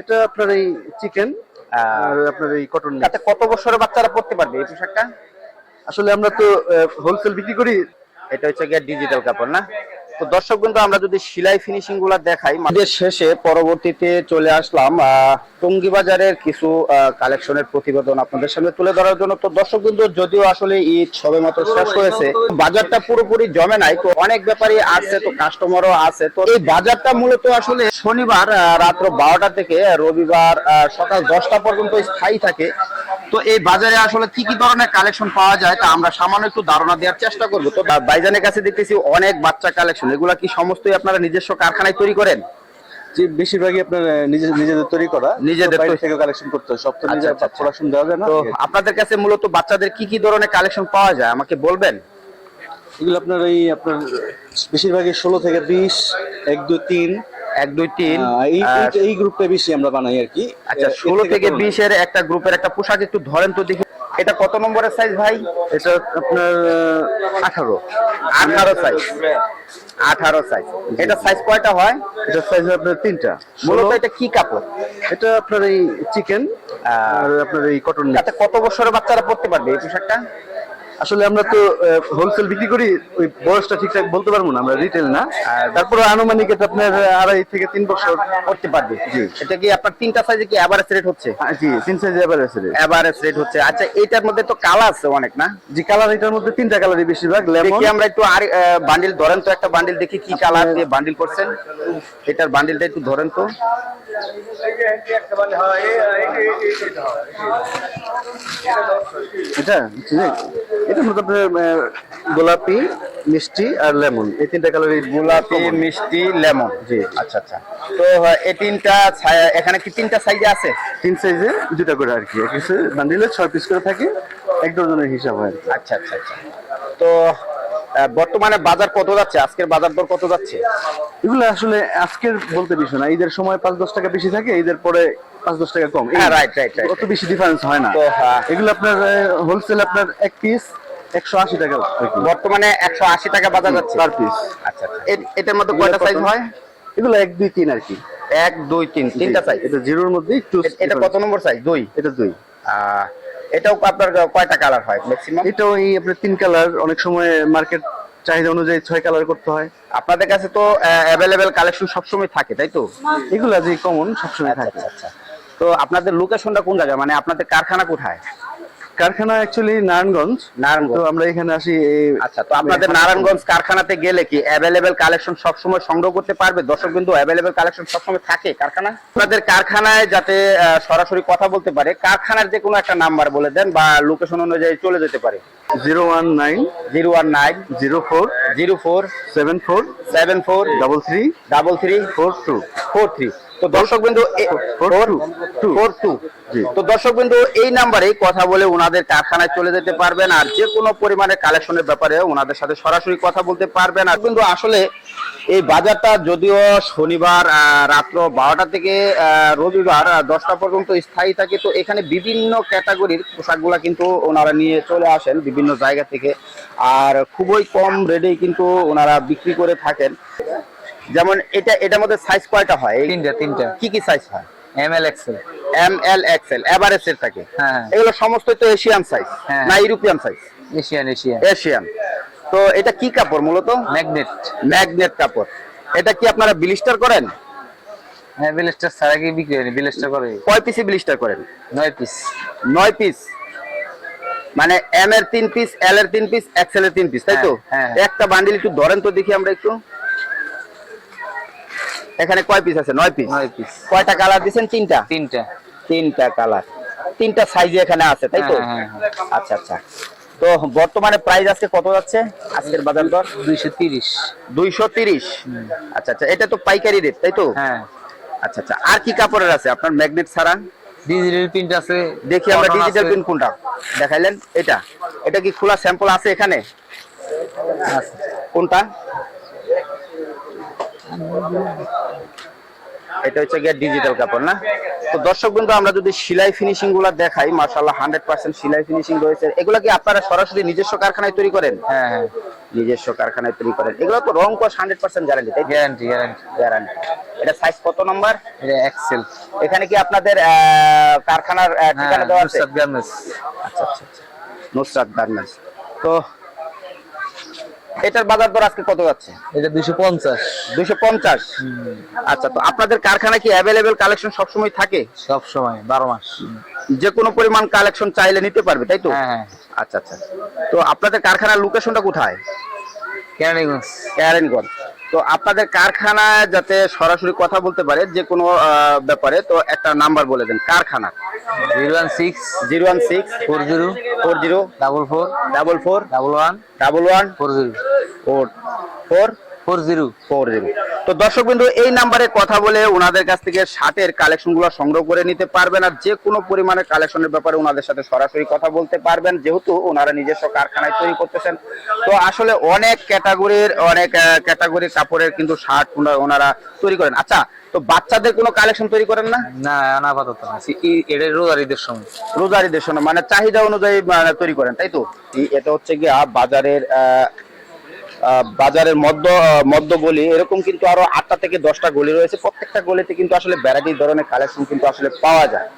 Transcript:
এটা আপনার এই চিকেন আর আপনার এই কটন তাতে কত বছরের বাচ্চারা পড়তে পারবে এই পোশাকটা? আসলে আমরা তো হোলসেল বিক্রি করি। এটা হচ্ছে গিয়ে ডিজিটাল কাপড় না? তো দর্শক কিন্তু আমরা যদি সেলাই ফিনিশিংগুলা দেখাই আমাদের শেষে পরবর্তীতে চলে আসলাম টঙ্গী বাজারের কিছু কালেকশনের প্রতিবেদন আপনাদের সামনে তুলে ধরার জন্য। তো দর্শক কিন্তু যদিও আসলে ঈদ সবে মাত্র শেষ হয়েছে, বাজারটা পুরোপুরি জমে নাই, তো অনেক ব্যাপারই আছে, তো কাস্টমারও আছে। তো এই বাজারটা মূলত আসলে শনিবার রাত্র বারোটা থেকে রবিবার সকাল দশটা পর্যন্ত স্থায়ী থাকে। তো এই বাজারে আসলে কি কি ধরনের কালেকশন পাওয়া যায় তা আমরা সামান্য একটু ধারণা দেওয়ার চেষ্টা করব। তো বাইজানের কাছে দেখতেছি অনেক বাচ্চা কালেকশন এগুলা কি সমস্তই আপনারা নিজস্ব কারখানায় তৈরি করেন? যে বেশিরভাগই আপনার নিজে নিজেদের তৈরি করা। নিজেদের বাইরে থেকে কালেকশন করতে হয়। সব তো আচ্ছা, নিজে আচ্ছা, আচ্ছা। প্রোডাকশন দেওয়া যায় না। তো আপনাদের কাছে মূলত বাচ্চাদের কি কি ধরনের কালেকশন পাওয়া যায়? আমাকে বলবেন? এগুলো আপনার এই আপনার বেশিরভাগই ষোলো থেকে বিশ এক দুই তিন এক দুই তিন এই গ্রুপটা বেশি আমরা বানাই আর কি। আচ্ছা ষোলো থেকে না। বিশের একটা গ্রুপের একটা পোশাক একটু ধরেন তো দেখি। এটা কত নম্বরের সাইজ ভাই? এটা আপনার আঠারো। আঠারো সাইজ আঠারো সাইজ এটা সাইজ কয়টা হয়? এটা সাইজ আপনার তিনটা। মূলত এটা কি কাপড়? এটা আপনার এই চিকেন আর আপনার এই কটন তাতে কত বছরের বাচ্চারা পড়তে পারবে এই পোশাকটা? আসলে আমরা তো হোলসেল বিক্রি করি ওই বয়সটা ঠিকঠাক বলতে পারব না আমরা রিটেল না। তারপরে আনুমানিক এটা আপনার আড়াই থেকে তিন বছর করতে পারবে। এটা কি আপনার তিনটা সাইজে কি এভারেজ রেট হচ্ছে? জি তিন সাইজ এবার আছে রে। এভারেজ রেট হচ্ছে। আচ্ছা এটার মধ্যে তো কালার আছে অনেক না? জি কালার এটার মধ্যে তিনটা কালারই বেশিরভাগ লেমন দেখি আমরা একটু আর বান্ডিল ধরেন তো একটা বান্ডিল দেখি কি কালার দিয়ে বান্ডিল করছেন। এটার বান্ডিলটা একটু ধরেন তো। এটা এটা মূলত আপনার গোলাপি মিষ্টি আর লেমন। এই তিনটা কালারই গোলাপি মিষ্টি লেমন। জি আচ্ছা আচ্ছা। তো এই তিনটা এখানে কি তিনটা সাইজে আছে? তিন সাইজে দুটা করে আর কি। এক বান্ডিলে ছয় পিস করে থাকে এক ডজনের হিসাব হয়। আচ্ছা আচ্ছা আচ্ছা। তো বর্তমানে বাজার কত যাচ্ছে? আজকের বাজার দর কত যাচ্ছে? এগুলো আসলে আজকের বলতে বিষয় না। ঈদের সময় পাঁচ দশ টাকা বেশি থাকে ঈদের পরে পাঁচ দশ টাকা কম। হ্যাঁ, right, right, right, অত বেশি ডিফারেন্স হয় না। হ্যাঁ। এগুলো আপনার হোলসেল আপনার এক পিস একশো আশি টাকা বর্তমানে একশো আশি টাকা বাজার যাচ্ছে। পার পিস আচ্ছা আচ্ছা। এটার মধ্যে কয়টা সাইজ হয়? এগুলো এক দুই তিন আর কি। এক দুই তিন তিনটা সাইজ এটা জিরোর মধ্যে একটু এটা কত নম্বর সাইজ দুই? এটা দুই। আহ, এটাও আপনার কয়টা কালার হয় ম্যাক্সিমাম এটাও এই আপনার তিন কালার অনেক সময় মার্কেট চাহিদা অনুযায়ী ছয় কালার করতে হয়। আপনাদের কাছে তো অ্যাভেলেবেল কালেকশন সবসময় থাকে তাই তো? এগুলা যে কমন সবসময় থাকে। আচ্ছা তো আপনাদের লোকেশনটা কোন জায়গায়? মানে আপনাদের কারখানা কোথায়? কারখানা অ্যাকচুয়ালি নারায়ণগঞ্জ। নারায়ণগঞ্জ। তো আমরা এখানে আসি আচ্ছা তো আপনাদের নারায়ণগঞ্জ কারখানাতে গেলে কি অ্যাভেলেবেল কালেকশন সবসময় সংগ্রহ করতে পারবে? দর্শক বিন্দু অ্যাভেলেবেল কালেকশন সবসময় থাকে কারখানা? আপনাদের কারখানায় যাতে সরাসরি কথা বলতে পারে কারখানার যে কোনো একটা নাম্বার বলে দেন বা লোকেশন অনুযায়ী চলে যেতে পারে। Zero one nine zero one nine zero four zero four seven four seven four double three double three four two four three তো দর্শক বিন্দু Four two. Two. Four two তো দর্শক বিন্দু এই নাম্বারে কথা বলে ওনাদের কারখানায় চলে যেতে পারবেন আর যে কোনো পরিমাণে কালেকশনের ব্যাপারে ওনাদের সাথে সরাসরি কথা বলতে পারবেন আর কিন্তু আসলে এই বাজারটা যদিও শনিবার রাত্র বারোটা থেকে রবিবার দশটা পর্যন্ত স্থায়ী থাকে তো এখানে বিভিন্ন ক্যাটাগরির পোশাকগুলা কিন্তু ওনারা নিয়ে চলে আসেন বিভিন্ন জায়গা থেকে আর খুবই কম রেটেই কিন্তু ওনারা বিক্রি করে থাকেন যেমন এটা এটার মধ্যে সাইজ কয়টা হয়? তিনটা তিনটা। কি কি সাইজ হয়? M L XL M L XL average এর থাকে। হ্যাঁ। এগুলো সমস্ত তো এশিয়ান সাইজ হ্যাঁ। না European size Asian Asian Asian তো এটা কি কাপড় মূলত? ম্যাগনেট ম্যাগনেট কাপড়। এটা কি আপনারা ব্লিস্টার করেন? হ্যাঁ বিলেস্টার ছাড়া কি বিক্রি হয়নি বিলেস্টার করে। কয় পিসে ব্লিস্টার করেন? নয় পিস নয় পিস মানে এম এর তিন পিস এল এর তিন পিস এক্সেল এর তিন পিস তাই তো? হ্যাঁ, হ্যাঁ। একটা বান্ডিল একটু ধরেন তো দেখি আমরা একটু। এখানে কয় পিস আছে? নয় পিস নয় পিস কয়টা কালার দিছেন তিনটা? তিনটা। তিনটা কালার তিনটা সাইজে এখানে আছে তাই তো? হ্যাঁ, হ্যাঁ, আচ্ছা আচ্ছা। তো বর্তমানে প্রাইস আজকে কত যাচ্ছে? আজকের বাজার দর? দুইশো তিরিশ। দুইশো তিরিশ? আচ্ছা আচ্ছা। এটা তো পাইকারি রেট তাই তো? হ্যাঁ। আচ্ছা আচ্ছা। আর কি কাপড়ের আছে? আপনার ম্যাগনেট ছাড়া? ডিজিটাল প্রিন্ট আছে দেখি আমরা ডিজিটাল প্রিন্ট কোনটা? দেখাইলেন এটা। এটা কি খোলা স্যাম্পল আছে এখানে? আছে। কোনটা? এটা হচ্ছে গিয়ে ডিজিটাল কাপড় না? তো দর্শক কিন্তু আমরা যদি সেলাই ফিনিশিংগুলা দেখাই মাশাআল্লাহ হান্ড্রেড পার্সেন্ট সেলাই ফিনিশিং রয়েছে। এগুলা কি আপনারা সরাসরি নিজস্ব কারখানায় তৈরি করেন? হ্যাঁ হ্যাঁ। নিজস্ব কারখানায় তৈরি করেন। এগুলো তো রং কস হান্ড্রেড পার্সেন্ট গ্যারান্টি তাই গ্যারান্টি গ্যারান্টি গ্যারান্টি এটা সাইজ কত নম্বর এটা এক্সেল এখানে কি আপনাদের কারখানার হ্যাঁ ঠিকানা দেওয়া আছে? নুসরাত গার্মেন্টস। আচ্ছা আচ্ছা আচ্ছা। নুসরাত গার্মেন্টস। তো এটার বাজার দর আজকে কত যাচ্ছে? এটা দুইশো পঞ্চাশ। দুইশো পঞ্চাশ? আচ্ছা তো আপনাদের কারখানা কি অ্যাভেলেবেল কালেকশন সবসময় থাকে? সবসময় বারো মাস। যে কোনো পরিমাণ কালেকশন চাইলে নিতে পারবে তাই তো? হ্যাঁ হ্যাঁ। আচ্ছা আচ্ছা। তো আপনাদের কারখানার লোকেশনটা কোথায়? ক্যারেনগঞ্জ ক্যারেনগঞ্জ তো আপনাদের কারখানায় যাতে সরাসরি কথা বলতে পারে যে কোনো ব্যাপারে তো একটা নাম্বার বলে দেন কারখানা। Zero one six zero one six four zero four zero double four double four double one double one four zero. Four four. Four zero. Four zero. তো দর্শক বিন্দু এই নাম্বারে কথা বলে ওনাদের কাছ থেকে শার্টের কালেকশনগুলো সংগ্রহ করে নিতে পারবেন আর যে কোনো পরিমাণের কালেকশনের ব্যাপারে ওনাদের সাথে সরাসরি কথা বলতে পারবেন যেহেতু ওনারা নিজস্ব কারখানায় তৈরি করতেছেন। তো আসলে অনেক ক্যাটাগরির অনেক ক্যাটাগরির কাপড়ের কিন্তু শার্ট ওনারা তৈরি করেন। আচ্ছা তো বাচ্চাদের কোনো কালেকশন তৈরি করেন না? না আপাতত না। এটা রোজার ঈদের সময়। রোজারিদের জন্য মানে চাহিদা অনুযায়ী মানে তৈরি করেন তাই তো? এটা হচ্ছে গিয়া বাজারের আহ, বাজারের মধ্য মধ্য গলি এরকম কিন্তু আরও আটটা থেকে দশটা গলি রয়েছে। প্রত্যেকটা গলিতে কিন্তু আসলে ভ্যারাইটি ধরনের কালেকশন কিন্তু আসলে পাওয়া যায়।